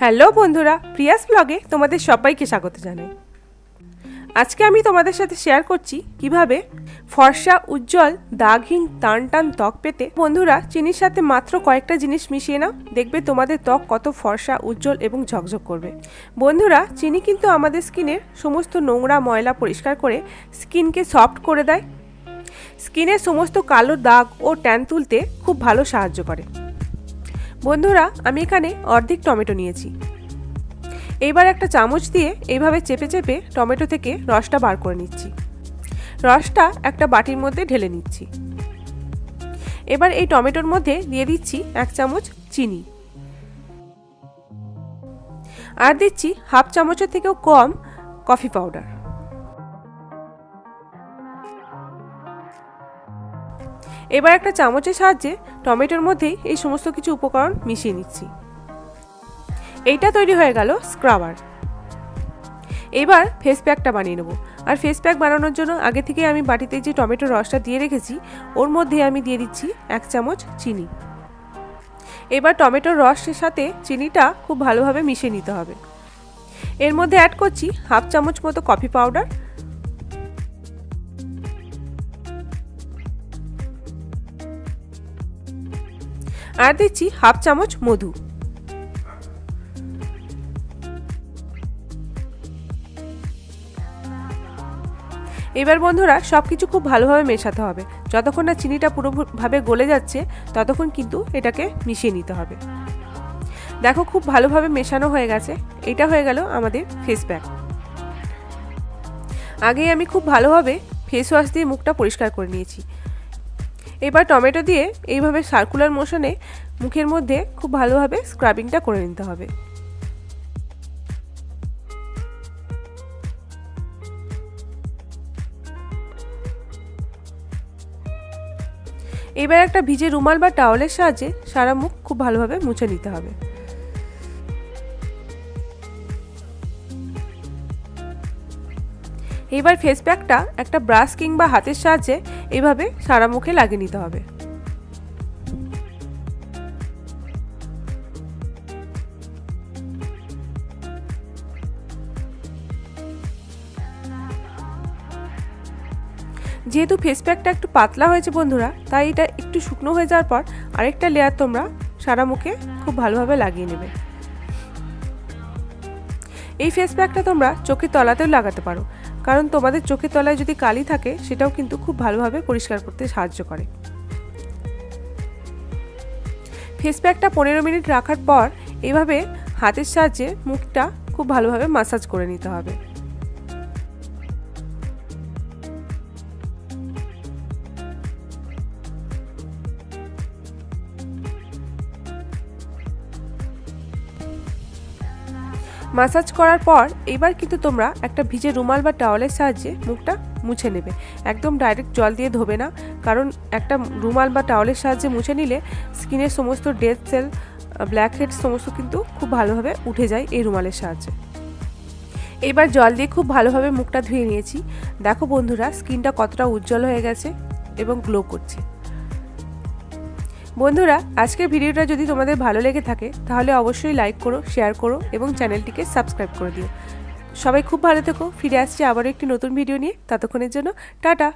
Hello বন্ধুরা, Prius ব্লগে তোমাদের সবাইকে স্বাগত জানাই। আজকে আমি তোমাদের সাথে শেয়ার করছি কীভাবে ফর্সা উজ্জ্বল দাগহীন টান টান ত্বক পেতে বন্ধুরা চিনির সাথে মাত্র কয়েকটা জিনিস মিশিয়ে নাও, দেখবে তোমাদের ত্বক কত ফর্সা, উজ্জ্বল এবং ঝকঝক করবে। বন্ধুরা, চিনি কিন্তু আমাদের স্কিনের সমস্ত নোংরা ময়লা পরিষ্কার করে স্কিনকে সফট করে দেয়। স্কিনের সমস্ত কালো দাগ ও ট্যান তুলতে খুব ভালো সাহায্য করে। বন্ধুরা, আমি এখানে অর্ধেক টমেটো নিয়েছি। এইবার একটা চামচ দিয়ে এইভাবে চেপে চেপে টমেটো থেকে রসটা বার করে নিচ্ছি। রসটা একটা বাটির মধ্যে ঢেলে নিচ্ছি। এবার এই টমেটোর মধ্যে দিয়ে দিচ্ছি এক চামচ চিনি। আর দিচ্ছি হাফ চামচের থেকেও কম কফি পাউডার। এবার একটা চামচের সাহায্যে টমেটোর মধ্যেই এই সমস্ত কিছু উপকরণ মিশিয়ে নিচ্ছি। এইটা তৈরি হয়ে গেল স্ক্রাবার। এবার ফেস প্যাকটা বানিয়ে নেব। আর ফেস প্যাক বানানোর জন্য আগে থেকে আমি বাটিতে যে টমেটোর রসটা দিয়ে রেখেছি, ওর মধ্যে আমি দিয়ে দিচ্ছি এক চামচ চিনি। এবার টমেটোর রসের সাথে চিনিটা খুব ভালোভাবে মিশিয়ে নিতে হবে। এর মধ্যে অ্যাড করছি হাফ চামচ মতো কফি পাউডার আর দিচ্ছি হাফ চামচ মধু। এবার বন্ধুরা সব কিছু খুব ভালোভাবে মেশাতে হবে। যতক্ষণ না চিনিটা পুরোভাবে গলে যাচ্ছে, ততক্ষণ কিন্তু এটাকে মিশিয়ে নিতে হবে। দেখো, খুব ভালোভাবে মেশানো হয়ে গেছে। এটা হয়ে গেল আমাদের ফেস প্যাক আগেই আমি খুব ভালোভাবে ফেস ওয়াশ দিয়ে মুখটা পরিষ্কার করে নিয়েছি। এবার টমেটো দিয়ে এইভাবে সার্কুলার মোশনে মুখের মধ্যে খুব ভালোভাবে স্ক্রাবিংটা করে নিতে হবে। এবার একটা ভিজে রুমাল বা টাওয়ালের সাহায্যে সারা মুখ খুব ভালোভাবে মুছে নিতে হবে। এবার ফেস প্যাকটা একটা ব্রাশ কিংবা হাতের সাহায্যে এভাবে সারা মুখে লাগিয়ে নিতে হবে। যেহেতু ফেস প্যাকটা একটু পাতলা হয়েছে বন্ধুরা, তাই এটা একটু শুকনো হয়ে যাওয়ার পর আরেকটা লেয়ার তোমরা সারা মুখে খুব ভালোভাবে লাগিয়ে নেবে। এই ফেস প্যাকটা তোমরা চোখের তলাতেও লাগাতে পারো। কারণ তোমাদের চোখের তলায় যদি কালি থাকে, সেটাও কিন্তু খুব ভালোভাবে পরিষ্কার করতে সাহায্য করে। ফেস প্যাকটা পনেরো মিনিট রাখার পর এভাবে হাতের সাহায্যে মুখটা খুব ভালোভাবে মাসাজ করে নিতে হবে। মাসাজ করার পর এবার কিন্তু তোমরা একটা ভিজে রুমাল বা টাওয়ালের সাহায্যে মুখটা মুছে নেবে। একদম ডাইরেক্ট জল দিয়ে ধোবে না, কারণ একটা রুমাল বা টাওয়ালের সাহায্যে মুছে নিলে স্কিনের সমস্ত ডেড সেল ব্ল্যাক হেড সমস্ত কিন্তু খুব ভালোভাবে উঠে যায় এই রুমালের সাহায্যে। এবার জল দিয়ে খুব ভালোভাবে মুখটা ধুয়ে নিয়েছি। দেখো বন্ধুরা, স্কিনটা কতটা উজ্জ্বল হয়ে গেছে এবং গ্লো করছে। বন্ধুরা, আজকের ভিডিওটা যদি তোমাদের ভালো লেগে থাকে, তাহলে অবশ্যই লাইক করো শেয়ার করো এবং চ্যানেলটিকে সাবস্ক্রাইব করে দিও। সবাই খুব ভালো থেকো, ফিরে আসছি আবারও একটি নতুন ভিডিও নিয়ে। ততক্ষণের জন্য, টাটা!